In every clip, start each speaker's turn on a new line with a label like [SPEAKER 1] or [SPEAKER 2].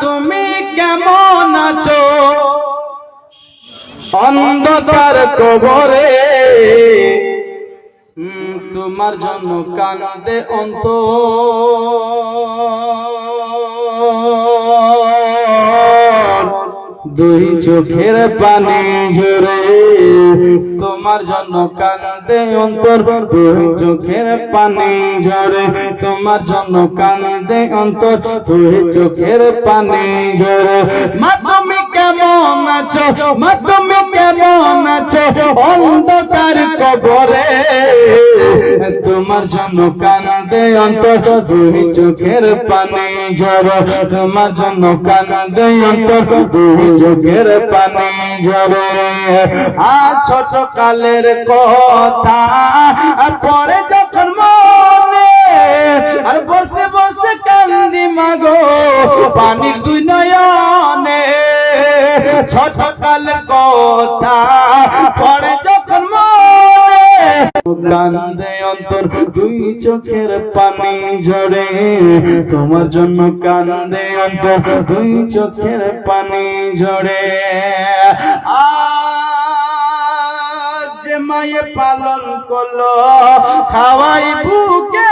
[SPEAKER 1] তুমি কেমন আছো? অন্ধকার কবরে। তোমার জন্য কান্দে অন্ত দুই চোখের পানি ঝরে তোমার জন্য কান্দে অন্তর দুই চোখের পানি ঝরে। তোমার জন্য কান্দে অন্তর দুই চোখের পানি ঝরে। মা তুমি কেমন আছো? মা তুমি কেমন আছো অন্ধকার কবরে। তোমার জন্য কান্দে অন্তর দুই চোখের পানি ঝরে। তোমার জন্য কান্দে অন্তর দুই চোখের পানি ঝরে। আর ছোট কালের কথা পরে যখন মনে, আর বসে বসে কান্দি মাগো। পানির দুই নয়নে কালের কথা। পরে যখন কান্দে অন্তর দুই চোখের পানি ঝরে। তোমার জন্য কান্দে অন্তর দুই চোখের পানি ঝরে। আজ মায়ে পালন করল, খাওয়াই সে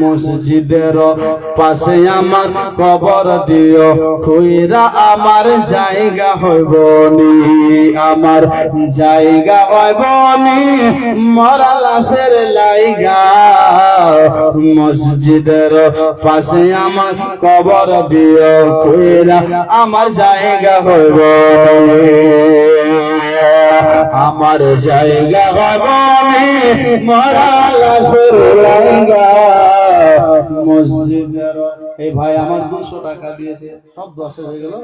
[SPEAKER 1] মসজিদের পাশে আমার কবর দিও। খুইরা আমার জায়গা হইব নি, আমার জায়গা হইব নি, মরা লাশের লাইগা। মসজিদের পাশে আমার কবর দিও খুইরা আমার জায়গা হইব আমার জায়গা হইব নি, মরা লাশের লাইগা। এই ভাই আমার দুশো টাকা দিয়েছে। সব দশে হয়ে গেল।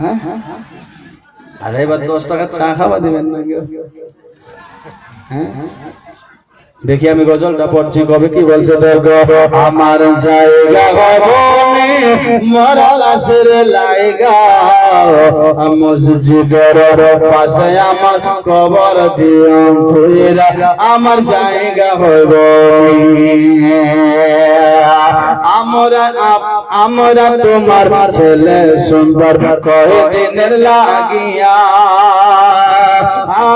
[SPEAKER 1] হ্যাঁ? হ্যাঁ হ্যাঁ আরে এবার দশ টাকা চা খাওয়া দিবেন না কেউ। হ্যাঁ? হ্যাঁ দেখি আমি গজলটা পড়ছি কবে কি বলছে আমার জায়গা গগনে মরা লাশের লাইগা। মসজিদের পাশে আমার কবর দিও। আমার জায়গা হইব আমরা তোমার ছেলে সুন্দর কয়দিনের লাগিয়া।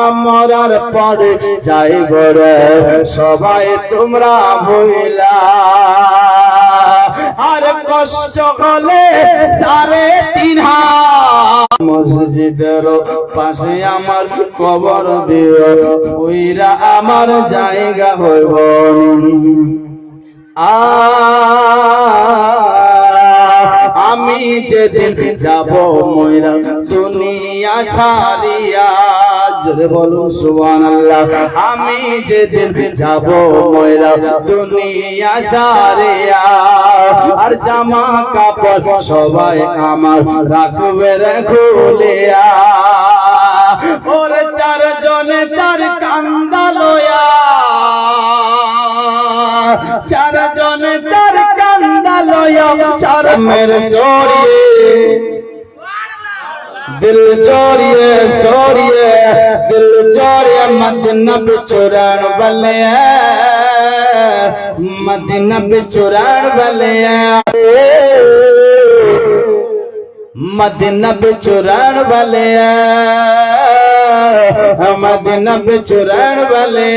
[SPEAKER 1] আমরার পরে যাইব রে, সবাই তোমরা হইলা আর কষ্ট হলে সাড়ে তিন মসজিদের পাশে আমার কবর দিও ওইরা আমার জায়গা হইব। আমি যেদিন যাব ময়রা দুনিয়া ছাড়িয়া বলুন সুবহানাল্লাহ, আমি যেদিন যাব ময়রা দুনিয়া ছাড়িয়া, আর জামা কাপড় সবাই আমার রাখবে রে খুলিয়া, ওর চারজনে তার কান্দা লয়া চারজনে তার কান্দা লয়া চার মেরে সরিয়ে दिल चोरिए सोरिए दिल चोरिए मदीना बिचुरान वाले मदीना बिचुरान वाले मदीना बिचुरान वाले मदीना बिचुरान वाले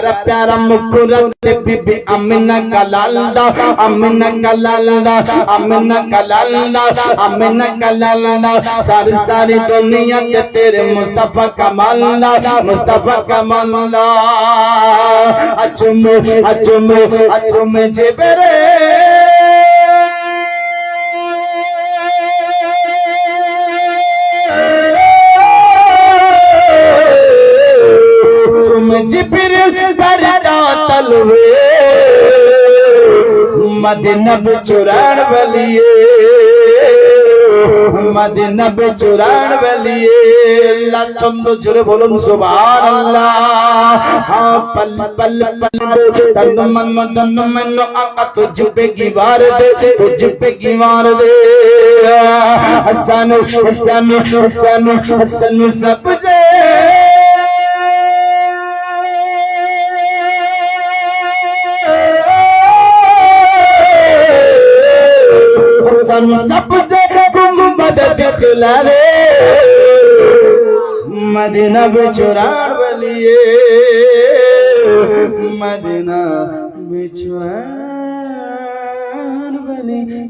[SPEAKER 1] प्यारा प्यारा मुकुरत बीबी अमीना का लालदा अमीना का लालदा अमीना का सारी सारी दुनिया के तेरे मुस्तफ़ा का मुस्तफ़ा का अचुम अचुम, अचुमे जे बेरे तुम जिबिर बरदा तलवे मदीना बेचुरान बलिए मदीना बेचुरान बलिए अल्लाह चंद जुरे बोलुन सुभान अल्लाह हाँ पल पल पल तन मन तन मन आका तुझ पे की बार दे तुझ पे की मार दे हसन हसन हसन हसन सब जे Madina bichurar baliye Madina bichurar baliye